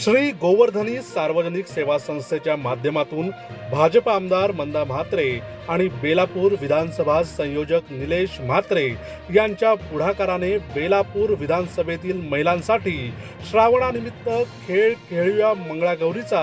श्री गोवर्धनी सार्वजनिक सेवा संस्थेच्या माध्यमातून भाजप आमदार मंदा म्हात्रे आणि बेलापूर विधानसभा संयोजक निलेश म्हात्रे यांच्या पुढाकाराने बेलापूर विधानसभेतील महिलांसाठी श्रावणानिमित्त खेळ खेळूया मंगळागौरीचा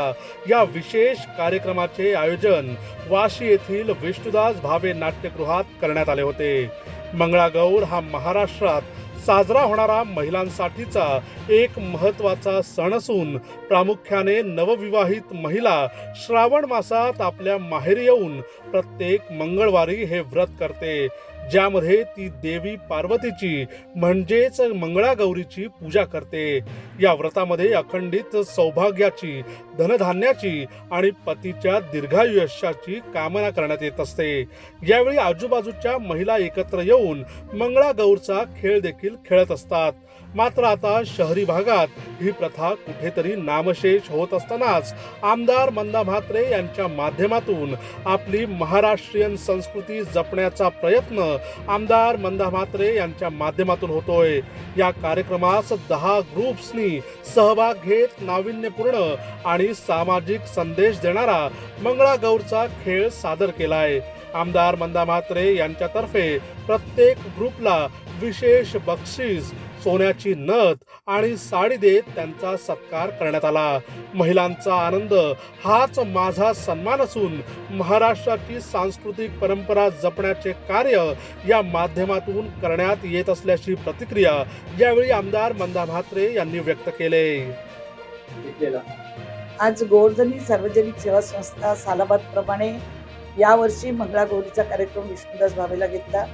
या विशेष कार्यक्रमाचे आयोजन वाशी येथील विष्णुदास भावे नाट्यगृहात करण्यात आले होते. मंगळागौर हा महाराष्ट्रात साजरा होणारा महिलांसाठीचा एक महत्त्वाचा सण असून प्रामुख्याने नवविवाहित महिला श्रावण मासात आपल्या माहेरी येऊन प्रत्येक मंगळवारी हे व्रत करते. ज्यामध्ये ती देवी पार्वतीची म्हणजेच मंगळागौरीची पूजा करते. या व्रतामध्ये अखंडित सौभाग्याची धनधान्याची आणि पतीच्या दीर्घायुष्याची कामना करण्यात येत असते. यावेळी आजूबाजूच्या महिला एकत्र येऊन मंगळागौरचा खेळ देखील खेळत असतात. मात्र आता शहरी भागात ही प्रथा कुठेतरी नामशेष होत असतानाच आमदार मंदा म्हात्रे यांच्या माध्यमातून आपली महाराष्ट्रीयन संस्कृती जपण्याचा प्रयत्न आमदार मंदा म्हात्रे यांच्या माध्यमातून होतोय. या कार्यक्रमास दहा ग्रुप्सनी सहभाग घेत नाविन्यपूर्ण आणि सामाजिक संदेश देणारा मंगळागौरचा खेळ सादर केलाय. आमदार मंदा म्हात्रे यांच्यातर्फे प्रत्येक ग्रुपला विशेष बक्षीस सोन्याची नथ आणि साडी देत त्यांचा सत्कार करण्यात आला. महिलांचा आनंद हाच माझा सन्मान असून महाराष्ट्राची सांस्कृतिक परंपरा जपण्याचे कार्य या माध्यमातून करण्यात येत असल्याची प्रतिक्रिया यावेळी आमदार मंदा म्हात्रे यांनी व्यक्त केले. आज गोवर्धनी सार्वजनिक सेवा संस्था सालाबाद प्रमाणे यावर्षी मंगळागौरीचा कार्यक्रम विष्णुदास भावेला घेतला.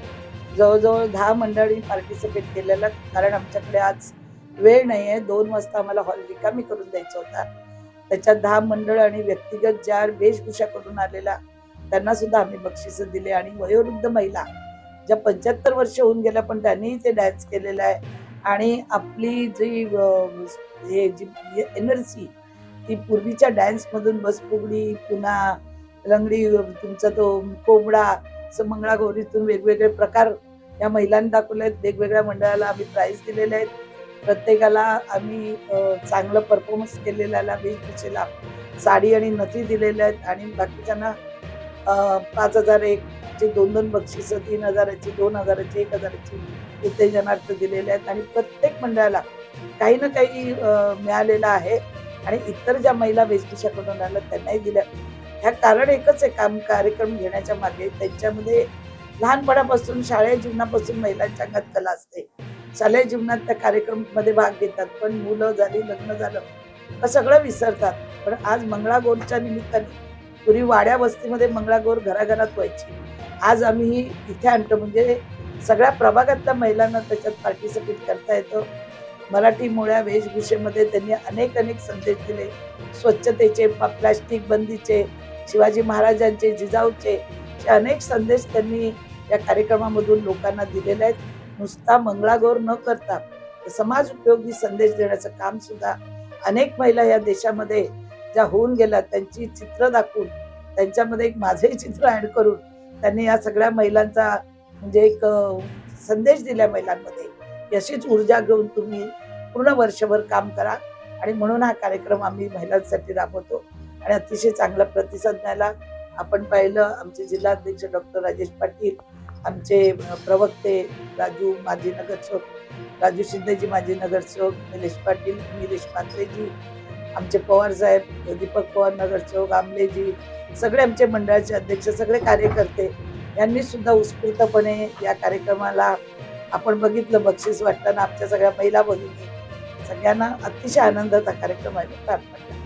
जवळजवळ दहा मंडळी पार्टिसिपेट केलेलं कारण आमच्याकडे आज वेळ नाही आहे दोन वाजता आम्हाला हॉल रिकामी करून द्यायचा होता. त्याच्यात दहा मंडळ आणि व्यक्तिगत ज्या वेशभूषा करून आलेला त्यांना सुद्धा आम्ही बक्षिसं दिले. आणि वयोवृद्ध महिला ज्या पंच्याहत्तर वर्ष होऊन गेल्या पण त्यांनीही ते डान्स केलेलं आहे. आणि आपली जी हे जी एनर्जी ती पूर्वीच्या डॅन्समधून बसफुगडी पुन्हा लंगडी तुमचा तो कोंबडा असं मंगळागौरीतून वेगवेगळे प्रकार या महिलांनी दाखवले आहेत. वेगवेगळ्या मंडळाला आम्ही प्राईज दिलेले आहेत. प्रत्येकाला आम्ही चांगलं परफॉर्मन्स केलेल्याला वेशभूषेला साडी आणि नथी दिलेल्या आहेत आणि बाकीच्यांना पाच हजार एकची दोन दोन बक्षिसं तीन हजाराची दोन हजाराची एक हजाराची उत्तेजनार्थ दिलेले आहेत. आणि प्रत्येक मंडळाला काही ना काही मिळालेलं आहे. आणि इतर ज्या महिला वेशभूषा करून आल्या त्यांनाही दिल्या. ह्या कारण एकच आहे काम कार्यक्रम घेण्याच्या मागे. त्यांच्यामध्ये लहानपणापासून शालेय जीवनापासून महिलांच्या अंगात कला असते. शालेय जीवनात त्या कार्यक्रमामध्ये भाग घेतात. पण मुलं झाली लग्न झालं का सगळं विसरतात. पण आज मंगळागौरच्या निमित्ताने पूर्वी वाड्या वस्तीमध्ये मंगळागौर घराघरात व्हायची. आज आम्ही ही इथे आणतो. म्हणजे सगळ्या प्रभागातल्या महिलांना त्याच्यात पार्टिसिपेट करता येतं. मराठी मुळ्या वेशभूषेमध्ये त्यांनी अनेक अनेक संदेश दिले. स्वच्छतेचे प्लास्टिक बंदीचे शिवाजी महाराजांचे जिजाऊचे असे अनेक संदेश त्यांनी या कार्यक्रमामधून लोकांना दिलेले आहेत. नुसता मंगळागौर न करता समाज उपयोगी संदेश देण्याचं काम सुद्धा अनेक महिला या देशामध्ये ज्या होऊन गेल्या त्यांची चित्र दाखवून त्यांच्यामध्ये एक माझंही चित्र ऍड करून त्यांनी या सगळ्या महिलांचा म्हणजे एक संदेश दिला महिलांमध्ये. अशीच ऊर्जा घेऊन तुम्ही पूर्ण वर्षभर काम करा आणि म्हणून हा कार्यक्रम आम्ही महिलांसाठी राबवतो. आणि अतिशय चांगला प्रतिसाद मिळाला. आपण पाहिलं आमचे जिल्हाध्यक्ष डॉक्टर राजेश पाटील आमचे प्रवक्ते राजू माजी नगरसेवक राजू शिंदेजी माजी नगरसेवक निलेश पाटील निलेश म्हात्रेजी आमचे पवार साहेब दीपक पवार नगरसेवक आमलेजी सगळे आमचे मंडळाचे अध्यक्ष सगळे कार्यकर्ते यांनी सुद्धा उत्स्फूर्तपणे या कार्यक्रमाला आपण बघितलं बक्षीस वाटताना आमच्या सगळ्या महिला बघितली सगळ्यांना अतिशय आनंदाचा कार्यक्रम आहे.